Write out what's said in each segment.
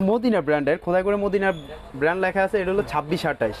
Medina ব্র্যান্ডের খোদাই করে মদিনা ব্র্যান্ড লেখা আছে এটা হলো ছাব্বিশ ছাব্বিশ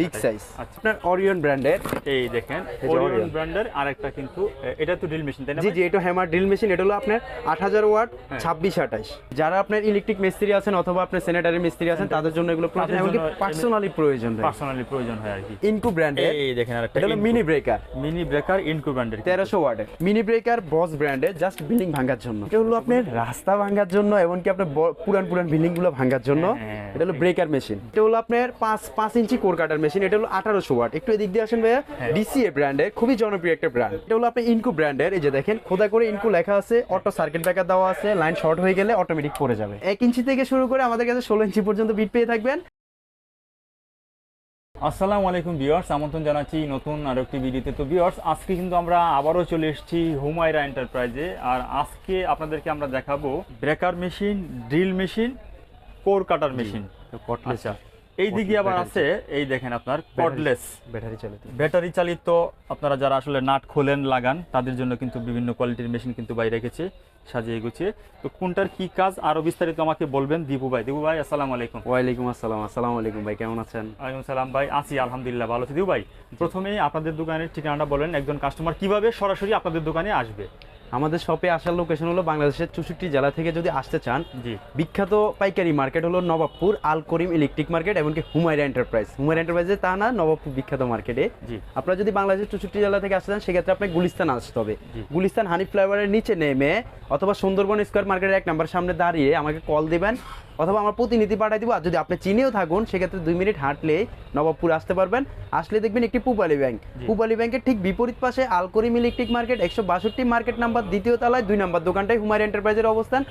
বিগ সাইজ আপনার অরিয়ন ব্র্যান্ডের এই দেখেন এই যে ওরিয়ন Orion। ব্র্যান্ডের আরেকটা কিন্তু এটা তো ড্রিল মেশিন তাই না জি জি এটা হ্যামার ড্রিল মেশিন এটা হলো আপনার আট হাজার ওয়াট হ্যাঁ। ছাব্বিশ আঠাইশ যারা আপনার ইলেকট্রিক মিস্ত্রি আছেন অথবা আপনার স্যানিটারি মিস্ত্রি আছেন তাদের জন্য এগুলো এমনকি পার্সোনালি প্রয়োজন পার্সোনালি প্রয়োজন হয় আর কি। ইনকু ব্র্যান্ডের এই দেখেন আরেকটা এটা হলো mini breaker mini breaker Ingco ব্র্যান্ডের তেরোশো ওয়াটের। মিনি ব্রেকার বস ব্র্যান্ডের জাস্ট বিল্ডিং ভাঙার জন্য। এটা হলো আপনার রাস্তা ভাঙার জন্য এমনকি আপনার পুরান পুরান বিল্ডিংগুলো ভাঙার জন্য। হ্যাঁ, এটা হলো ব্রেকার মেশিন এটা হলো আপনার পাঁচ পাঁচ ইঞ্চি কোর কাটার মেশিন এটা হলো আঠারোশো ওয়াট। একটু এদিক দিয়ে আসেন ভাইয়া। ডিসিএ ব্র্যান্ডের খুবই জনপ্রিয় একটা ব্র্যান্ড এটা হলো আপনি ইনকু ব্র্যান্ডের এই যে দেখেন খোদা করে ইনকু লেখা আছে অটো সার্কিট ব্রেকার দেওয়া আছে লাইন শর্ট হয়ে গেলে অটোমেটিক পড়ে যাবে। এক ইঞ্চি থেকে শুরু করে আমাদের কাছে ষোলো ইঞ্চি পর্যন্ত বিট পেয়ে থাকবেন। আসসালামু আলাইকুম ভিউয়ার্স আমন্ত্রণ জানাচ্ছি নতুন আরও একটি ভিডিওতে তো ভিউয়ার্স আজকে কিন্তু আমরা আবারও চলে এসেছি হুমায়রা এন্টারপ্রাইজে আর আজকে আপনাদেরকে আমরা দেখাবো breaker machine drill machine core cutter machine আচ্ছা। এই দিকে আবার আছে এই দেখেন আপনার কর্ডলেস ব্যাটারি চালিত। ব্যাটারি চালিত আপনারা যারা আসলে নাট খোলেন লাগান তাদের জন্য কিন্তু বিভিন্ন কোয়ালিটির মেশিন কিন্তু বাইরে রেখেছে সাজিয়ে গুছিয়ে। তো কোনটার কি কাজ আরও বিস্তারিত আমাকে বলবেন। দীপু ভাই দীপু ভাই আসসালামু আলাইকুম। ওয়ালাইকুম আসসালাম আসসালামু আলাইকুম ভাই কেমন আছেন? ওয়ালাইকুম সালাম ভাই আছি আলহামদুলিল্লাহ ভালো আছি। দিউ ভাই প্রথমেই আপনাদের দোকানের ঠিকানাটা বলেন। একজন কাস্টমার কীভাবে সরাসরি আপনাদের দোকানে আসবে? আমাদের শপে আসার লোকেশন হলো বাংলাদেশের চৌষট্টি জেলা থেকে যদি আসতে চান বিখ্যাত পাইকারি মার্কেট হলো নবাবপুর আল করিম ইলেকট্রিক মার্কেট এমনকি হুমায়রা এন্টারপ্রাইজ হুমায়রা এন্টারপ্রাইজে তা না নবাবপুর বিখ্যাত মার্কেটে আপনারা যদি বাংলাদেশের চৌষট্টি জেলা থেকে আসতে চান সেক্ষেত্রে আপনার গুলিস্তান আসতে হবে। গুলিস্তান হানি ফ্লাইওভারের নিচে নেমে অথবা সুন্দরবন স্কোয়ার মার্কেটের এক নাম্বার সামনে দাঁড়িয়ে আমাকে কল দিবেন অথবা আমার প্রতিনিধি পাঠাই দিব। আর যদি আপনি চিনেও থাকুন সেক্ষেত্রে দুই মিনিট হাঁটলে নবাবপুর আসতে পারবেন। আসলে দেখবেন একটি পুপালি ব্যাংক জি। পুপালি ব্যাংকের ঠিক বিপরীত পাশে আল করিম ইলেকট্রিক মার্কেট একশো বাষট্টি মার্কেট নাম্বার দ্বিতীয় তলায় দুই নাম্বার দোকানটাই হুমায়রা এন্টারপ্রাইজের অবস্থান।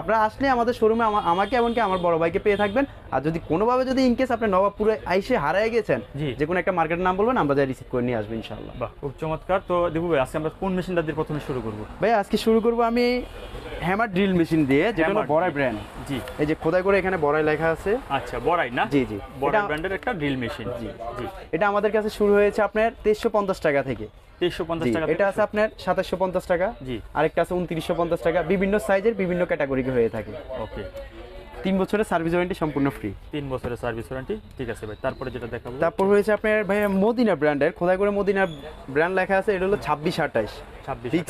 আপনারা আসলে আমাদের শোরুমে আমাকে এমনকি আমার বড় ভাইকে পেয়ে থাকবেন। আর যদি কোনোভাবে যদি ইনকেস আপনি নবাবপুরে আইসে হারায় গেছেন যে কোনো একটা মার্কেটের নাম বলবেন আমরা যাই রিসিভ করে নিয়ে আসব ইনশাল্লাহ বাহ খুব চমৎকার। তো দীপু ভাই আজকে আমরা কোন মেশিনটা দিয়ে প্রথমে শুরু করব? ভাই আজকে শুরু করব আমি হ্যামার ড্রিল মেশিন দিয়ে যেটা হলো বড়াই ব্র্যান্ড জি। এই যে খোদাই করে এখানে বড়াই লেখা আছে। আচ্ছা বড়াই না? জি জি। বড়াই ব্র্যান্ডের একটা ড্রিল মেশিন জি। জি। এটা আমাদের কাছে শুরু হয়েছে আপনার তেইশশো পঞ্চাশ টাকা থেকে। তেইশশো পঞ্চাশ জি টাকা এটা আছে আপনার সাতাশশো পঞ্চাশ টাকা জি। আরেকটা আছে উনত্রিশশো পঞ্চাশ টাকা। বিভিন্ন সাইজের বিভিন্ন ক্যাটাগরি হয়ে থাকে। ওকে। তিন বছরের সার্ভিস ওয়ারেন্টি সম্পূর্ণ ফ্রি। তিন বছরের সার্ভিস ওয়ারেন্টি ঠিক আছে ভাই। তারপরে যেটা দেখাবো। তারপর হয়েছে আপনার ভাই মদিনা ব্র্যান্ডের খোদাই করে মদিনা ব্র্যান্ড লেখা আছে এটা হলো ছাব্বিশ ছাব্বিশ big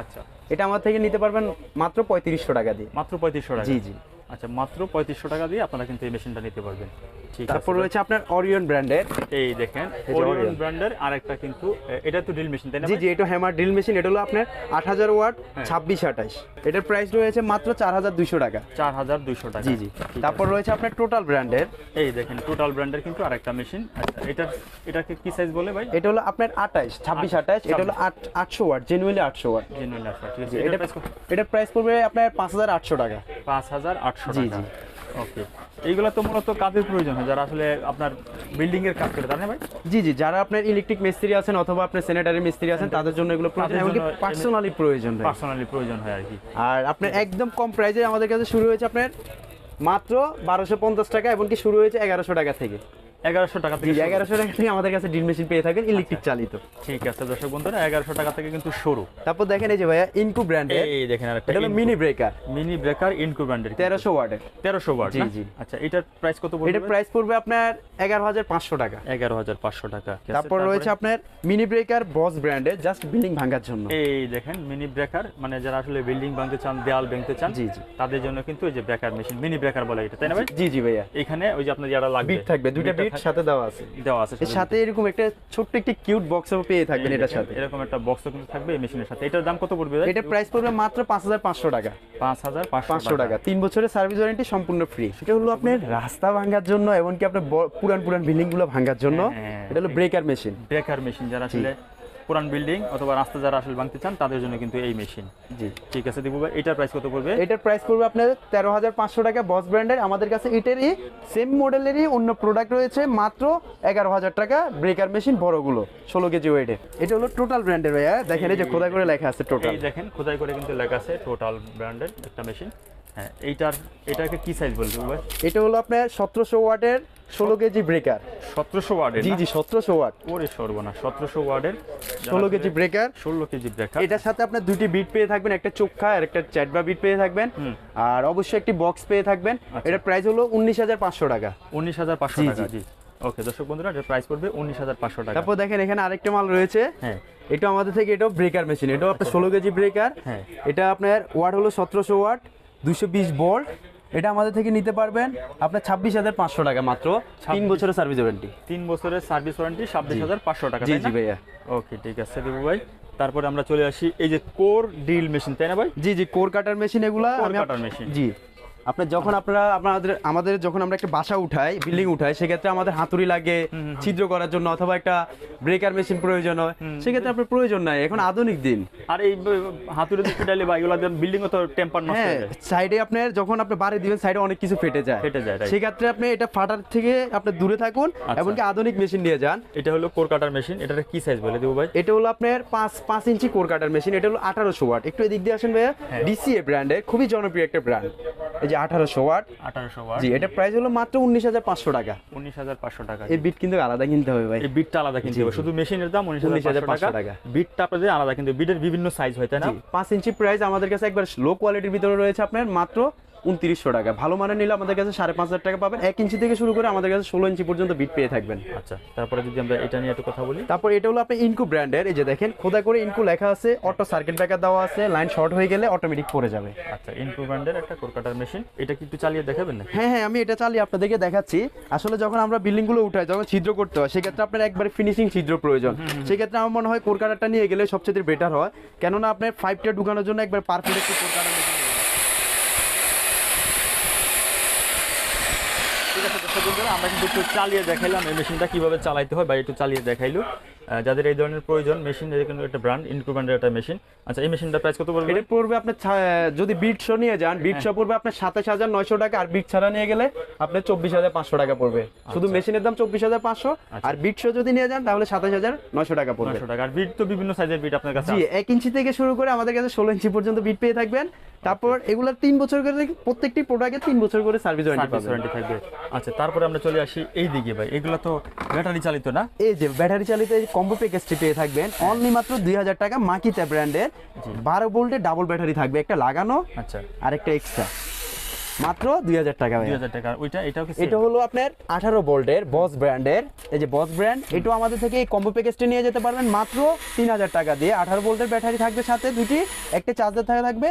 আচ্ছা। এটা আমার থেকে নিতে পারবেন মাত্র পঁয়ত্রিশশো টাকা দিয়ে। মাত্র পঁয়ত্রিশশো টাকা। জি জি। আচ্ছা মাত্র পঁয়ত্রিশশো টাকা দিয়ে আপনারা কিন্তু এই মেশিনটা নিতে পারবেন। ঠিক তারপর রয়েছে আপনার অরিয়ন ব্র্যান্ডের এই দেখেন Orion। ব্র্যান্ডের আরেকটা কিন্তু এটা তো ড্রিল মেশিন তাই না জি জি এটা হ্যামার ড্রিল মেশিন এটা হলো আপনার আট হাজার ওয়াট হ্যাঁ। ছাব্বিশ আঠাইশ এটার প্রাইস রয়েছে মাত্র চার হাজার দুইশো টাকা। চার হাজার দুইশো টাকা। জি জি। তারপর রয়েছে আপনার টোটাল ব্র্যান্ডের এই দেখেন টোটাল ব্র্যান্ডের কিন্তু আরেকটা মেশিন আচ্ছা এটার এটাকে কি সাইজ বলে ভাই? এটা হলো আপনার আঠাইশ ছাব্বিশ আঠাইশ এটা হলো আট আটশো ওয়াট জেনুয়েলি আটশো ওয়াট। জেনুইন আসা ঠিক আছে। এটা এটার প্রাইস পড়বে আপনার পাঁচ হাজার আটশো টাকা। পাঁচ হাজার আটশো আটশো জি, টাকা। জি। ওকে। এইগুলো তো মূলত কাজের প্রয়োজন হয় যারা আসলে আপনার বিল্ডিং এর কাজ করে তাই ভাই? জি জি যারা আপনার ইলেকট্রিক মিস্ত্রি আছেন অথবা আপনার স্যানিটারি মিস্ত্রি আছেন তাদের জন্য এগুলো প্রয়োজন এমনকি পার্সোনালি প্রয়োজন। পার্সোনালি প্রয়োজন হয় আর কি। আর আপনার একদম কম প্রাইজে আমাদের কাছে শুরু হয়েছে আপনার মাত্র বারোশো পঞ্চাশ টাকা এমনকি শুরু হয়েছে এগারোশো টাকা থেকে। এগারোশো টাকা থেকে এগারোশো টাকা থেকে আমাদের কাছে ড্রিল মেশিন পেয়ে থাকেন ইলেকট্রিক চালিত। ঠিক আছে দর্শক বন্ধুরা এগারোশো টাকা থেকে কিন্তু শুরু। তারপর দেখেন এই যে ভাইয়া ইনকু ব্র্যান্ডের এই দেখেন আর এটা mini breaker mini breaker Ingco ব্র্যান্ডের তেরোশো ওয়াটের তেরোশো ওয়াট জি, জি। আচ্ছা এটার প্রাইস কত পড়বে? এটার প্রাইস পড়বে আপনার এগারো হাজার পাঁচশো টাকা। এগারো হাজার পাঁচশো টাকা। তারপর রয়েছে আপনার মিনি ব্রেকার বস ব্র্যান্ডের জাস্ট বিল্ডিং ভাঙার জন্য। এই দেখেন মিনি ব্রেকার মানে যারা আসলে বিল্ডিং ভাঙতে চান দেয়াল ভাঙতে চান জি, জি। তাদের জন্য কিন্তু এই যে ব্রেকার মেশিন মিনি ব্রেকার বলে এটা তাই না ভাই? জি জি ভাইয়া। এখানে ওই যে আপনার যারা লাগবে। থাকবে দুইটা বিট সাথে দেওয়া আছে। দেওয়া আছে এর সাথে এরকম একটা ছোট্ট একটি কিউট বক্সও পেয়ে থাকবেন এটার সাথে। এরকম একটা বক্স কিন্তু থাকবে এই মেশিনের সাথে। এটার দাম কত পড়বে? এটা প্রাইস পড়বে মাত্র পাঁচ হাজার পাঁচশো টাকা। পাঁচ হাজার পাঁচশো টাকা। তিন বছরের সার্ভিস ওয়ারেন্টি সম্পূর্ণ ফ্রি সেটা হলো আপনার রাস্তা ভাঙার জন্য এমনকি আপনার পুরান পুরান বিল্ডিংগুলো ভাঙার জন্য। হ্যাঁ, এটা হলো ব্রেকার মেশিন ব্রেকার মেশিন যারা আসলে পুরান বিল্ডিং অথবা রাস্তা যারা আসলে ভাঙতে চান তাদের জন্য কিন্তু এই মেশিন। জি। ঠিক আছে দিবু ভাই এটার প্রাইস কত পড়বে? এটার প্রাইস পড়বে আপনার তেরো হাজার পাঁচশো টাকা বস ব্র্যান্ডের আমাদের কাছে এটারই সেম মডেলেরই অন্য প্রোডাক্ট রয়েছে মাত্র এগারো হাজার টাকা ব্রেকার মেশিন বড়গুলো ষোলো কেজি ওয়েটের এটা হলো টোটাল ব্র্যান্ডের ভাইয়া। দেখেন এই যে খোদাই করে লেখা আছে টোটাল এই দেখেন খোদাই করে কিন্তু লেখা আছে টোটাল ব্র্যান্ডের একটা মেশিন হ্যাঁ এইটার এটাকে কি সাইজ বলতে ভাই এটা হলো আপনার সতেরোশো ওয়াটের ষোলো কেজি ব্রেকার সতেরোশো ওয়ার্ডের জি জি সতেরোশো ওয়াট ওরে সর্বনা সতেরোশো ওয়ার্ডের ষোলো কেজি ব্রেকার ষোলো কেজি ব্রেকার এটার সাথে আপনার দুইটি বিট পেয়ে থাকবেন একটা চোখা আর একটা চ্যাটবা বিট পেয়ে থাকবেন। আর অবশ্যই একটি বক্স পেয়ে থাকবেন। আচ্ছা। এটার প্রাইস হলো উনিশ হাজার পাঁচশো টাকা। উনিশ হাজার পাঁচশো টাকা জি। জি। ওকে দর্শক বন্ধুরা এটার প্রাইস পড়বে উনিশ হাজার পাঁচশো টাকা। তারপর দেখেন এখানে আরেকটা মাল রয়েছে। হ্যাঁ। এটা আমাদের থেকে এটাও ব্রেকার মেশিন এটাও আপনার ষোলো কেজি ব্রেকার হ্যাঁ। এটা আপনার ওয়াট হলো সতেরোশো ওয়াট দুশো বিশ ভোল্ট এটা আমাদের থেকে নিতে পারবেন আপনার ছাব্বিশ হাজার পাঁচশো টাকা মাত্র। তিন বছরের সার্ভিস ওয়ারেন্টি তিন বছরের সার্ভিস ওয়ারেন্টি ছাব্বিশ হাজার পাঁচশো টাকা জি জি ভাইয়া। ওকে ঠিক আছে দেবু ভাই। তারপরে আমরা চলে আসি এই যে কোর ড্রিল মেশিন তাই না ভাই? জি জি কোর কাটার মেশিন এগুলা কাটার machine। জি। আপনার যখন আপনারা আপনাদের আমাদের যখন আমরা একটা বাসা উঠাই বিল্ডিং উঠাই সেক্ষেত্রে আমাদের হাতুড়ি লাগে ছিদ্র করার জন্য অথবা একটা ব্রেকার মেশিন প্রয়োজন হয়। সেক্ষেত্রে আপনার প্রয়োজন নাই এখন আধুনিক দিন। আর এই হাতুড়ে বা এগুলো বিল্ডিং তো টেম্পার নষ্ট হ্যাঁ সাইডে আপনার যখন আপনি বাড়ি দিবেন সাইডে অনেক কিছু ফেটে যায়। ফেটে যায়, সেক্ষেত্রে আপনি এটা ফাটার থেকে আপনি দূরে থাকুন আচ্ছা। এমনকি আধুনিক মেশিন নিয়ে যান। এটা হলো কোর কাটার মেশিন এটার কি সাইজ বলে দেবো ভাই? এটা হলো আপনার পাঁচ পাঁচ ইঞ্চি কোর কাটার মেশিন এটা হলো আঠারোশো ওয়াট একটু এদিক দিয়ে আসেন ভাইয়া। ডিসিএ ব্র্যান্ডের খুবই জনপ্রিয় একটা ব্র্যান্ড এই যে আঠারোশো ওয়াট। আঠারোশো ওয়াট। জি এটা প্রাইস হলো মাত্র উনিশ হাজার পাঁচশো টাকা। উনিশ হাজার পাঁচশো টাকা এই বিট কিন্তু আলাদা কিনতে হবে ভাই। এই বিটটা আলাদা কিনতে হবে। শুধু মেশিনের দাম 19,500 টাকা। বিটটা আপনাদের আলাদা কিন্তু বিটের বিভিন্ন সাইজ হয় তাই না? জি, পাঁচ ইঞ্চি প্রাইস আমাদের কাছে একবার লো কোয়ালিটির ভিতরে রয়েছে আপনার মাত্র উনত্রিশশো টাকা। ভালো মানের নিলে আমাদের কাছে সাড়ে পাঁচ হাজার টাকা পাবেন। এক ইঞ্চি থেকে শুরু করে আমাদের কাছে ষোলো ইঞ্চি পর্যন্ত বিট পেয়ে থাকবেন। আচ্ছা তারপরে যদি আমরা এটা নিয়ে একটু কথা বলি। তারপর এটা হলো আপনি ইনকু ব্র্যান্ডের এই যে দেখেন খোদা করে ইনকু লেখা আছে অটো সার্কিট ব্রেকার দেওয়া আছে লাইন শর্ট হয়ে গেলে অটোমেটিক পড়ে যাবে। আচ্ছা ইনপ্রুভমেন্টের একটা কোর কাটার মেশিন এটা কি একটু চালিয়ে দেখাবেন না হ্যাঁ হ্যাঁ আমি এটা চালিয়ে আপনাদেরকে দেখাচ্ছি। আসলে যখন আমরা বিল্ডিংগুলো উঠাই যখন ছিদ্র করতে হয় সেক্ষেত্রে আপনার একবার ফিনিশিং ছিদ্র প্রয়োজন। সেক্ষেত্রে আমার মনে হয় কোরকাটারটা নিয়ে গেলে সবচেয়ে বেটার হয়। কেননা আপনার ফাইভটা ঢুকানোর জন্য একবার পারফেক্ট একটি কোরকাটার ঠিক আছে দর্শক বন্ধুরা আমরা কিন্তু একটু চালিয়ে দেখাইলাম এই মেশিনটা কীভাবে চালাইতে হয় বা একটু চালিয়ে দেখাইলো। যাদের এই ধরনের প্রয়োজন মেশিন কিন্তু একটা ব্র্যান্ড ইনক্রুভমেন্টের একটা মেশিন। আচ্ছা এই মেশিনটার প্রাইস কত পড়বে এটা পড়বে আপনার যদি বিট শো নিয়ে যান বিট শো পড়বে আপনার সাতাশ হাজার নয়শো টাকা আর বিট ছাড়া নিয়ে গেলে আপনার চব্বিশ হাজার পাঁচশো টাকা পড়বে। শুধু মেশিনের দাম চব্বিশ হাজার পাঁচশো আর বিট শো যদি নিয়ে যান তাহলে সাতাশ হাজার নয়শো টাকা পড়বে। টাকা। আর বিট তো বিভিন্ন সাইজের বিট আপনার কাছে এক ইঞ্চি থেকে শুরু করে আমাদের কাছে ষোলো ইঞ্চি পর্যন্ত বিট পেয়ে থাকবেন। তারপর এগুলোর তিন বছর করে প্রত্যেকটি প্রোডাক্টে তিন বছর করে সার্ভিস ওয়ারেন্টি থাকবে। আচ্ছা তারপরে আমরা চলে আসি এই দিকে ভাই। এগুলো তো ব্যাটারি চালিত না? এই যে ব্যাটারি চালিত এই কম্বো প্যাকেজটি পেয়ে থাকবেন। অনলি মাত্র দুই হাজার টাকা মাকিতা ব্র্যান্ডের বারো ভোল্টের ডাবল ব্যাটারি থাকবে একটা লাগানো আচ্ছা। আর একটা এক্সট্রা মাত্র দুই হাজার টাকা দুই। হাজার টাকা। ওইটা এটাও এটা হলো আপনার আঠারো ভোল্টের বস ব্র্যান্ডের এই যে বস ব্র্যান্ড এটাও আমাদের থেকে এই কম্বো প্যাকেজটি নিয়ে যেতে পারবেন। মাত্র তিন হাজার টাকা দিয়ে আঠারো ভোল্টের ব্যাটারি থাকবে সাথে দুটি একটা চার্জার থাকা থাকবে।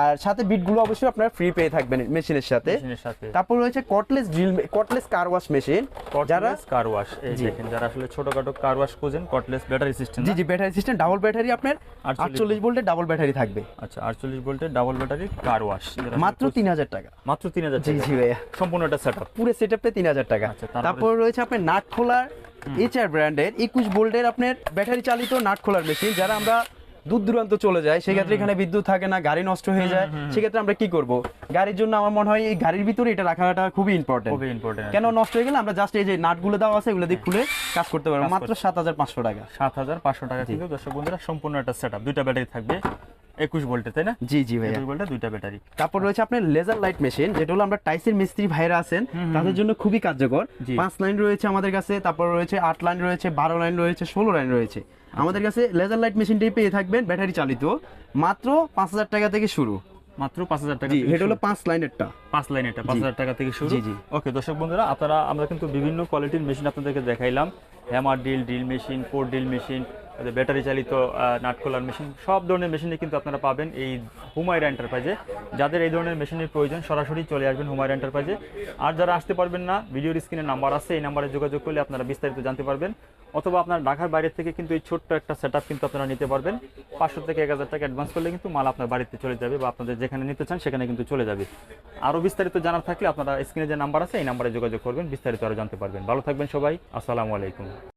আর সাথে বিটগুলো অবশ্যই আপনারা ফ্রি পেয়ে থাকবেন মেশিনের সাথে। মেশিনের সাথে। তারপর রয়েছে cordless drill cordless car wash machine যারা কার ওয়াশ এই। দেখেন যারা আসলে ছোটখাটো কার ওয়াশ খোঁজেন cordless battery system G G battery system double battery আপনার 48 আটচল্লিশ ভোল্টের ডাবল ব্যাটারি থাকবে। আচ্ছা আটচল্লিশ ভোল্টের ডাবল ব্যাটারি কার ওয়াশ মাত্র তিন হাজার টাকা। মাত্র তিন হাজার জি জি ভাইয়া। সম্পূর্ণ একটা সেট পুরো সেট আপে তিন হাজার টাকা। আচ্ছা, তারপর রয়েছে আপনার নাট খোলার এইচআর ব্র্যান্ডের একুশ ভোল্টের আপনার ব্যাটারি চালিত নাট খোলার মেশিন যারা আমরা দূর দূরান্ত চলে যায় সেক্ষেত্রে এখানে বিদ্যুৎ থাকে না গাড়ি নষ্ট হয়ে যায়। সেক্ষেত্রে আমরা কি করব? গাড়ির জন্য আমার মনে হয় এই গাড়ির ভিতরে এটা রাখাটা খুবই ইম্পর্টেন্ট খুবই ইম্পর্টেন্ট কেন নষ্ট হয়ে গেলে আমরা জাস্ট এই যে নাটগুলো দেওয়া আছে এগুলো দিয়ে খুলে কাজ করতে পারব। মাত্র সাত হাজার পাঁচশো টাকা। সাত হাজার পাঁচশো টাকা থেকে দর্শক বন্ধুরা সম্পূর্ণ একটা সেট দুইটা ব্যাটারি থাকবে। একুশ ভোল্টে তাই না? জি জি ভাই একুশ ভোল্টে দুইটা ব্যাটারি। তারপর রয়েছে আপনার লেজার লাইট মেশিন যেটা হলো আমরা টাইসের মিস্ত্রি ভাইরা আছেন তাদের জন্য খুবই কার্যকর। পাঁচ লাইন রয়েছে আমাদের কাছে তারপর রয়েছে আট লাইন রয়েছে বারো লাইন রয়েছে ষোলো লাইন রয়েছে। আমাদের কাছে লেজার লাইট মেশিনটাই পেয়ে থাকবেন ব্যাটারি চালিত। মাত্র পাঁচ হাজার টাকা থেকে শুরু। মাত্র পাঁচ হাজার টাকা জি এটা হলো পাঁচ লাইনেরটা পাঁচ লাইন এটা পাঁচ হাজার টাকা থেকে শুরু। জি, জি। ওকে দর্শক বন্ধুরা আপনারা আমরা কিন্তু বিভিন্ন কোয়ালিটির মেশিন আপনাদেরকে দেখাইলাম। Hammer drill drill machine core drill machine battery চালিত নাট খোলার মেশিন, সব ধরনের মেশিনে কিন্তু আপনারা পাবেন এই হুমায়রা এন্টারপ্রাইজে যাদের এই ধরনের মেশিনের প্রয়োজন, সরাসরি চলে আসবেন হুমায়রা এন্টারপ্রাইজে আর যারা আসতে পারবেন না, ভিডিওর স্ক্রিনে নাম্বার আছে, এই নাম্বারে যোগাযোগ করলে আপনারা বিস্তারিত জানতে পারবেন। অথবা আপনার ঢাকার বাইরে থেকে কিন্তু এই ছোট্ট একটা সেট কিন্তু আপনারা নিতে পারবেন। পাঁচশো থেকে এক হাজার টাকা অ্যাডভান্স করলে কিন্তু মাল আপনার বাড়িতে চলে যাবে বা আপনাদের যেখানে নিতে চান সেখানে কিন্তু চলে যাবে। আরও বিস্তারিত জানার থাকলে আপনারা স্ক্রিনে যে নাম্বার আছে, এই নাম্বারে যোগাযোগ করবেন, বিস্তারিত আরও জানতে পারবেন। ভালো থাকবেন সবাই, আসসালামু আলাইকুম।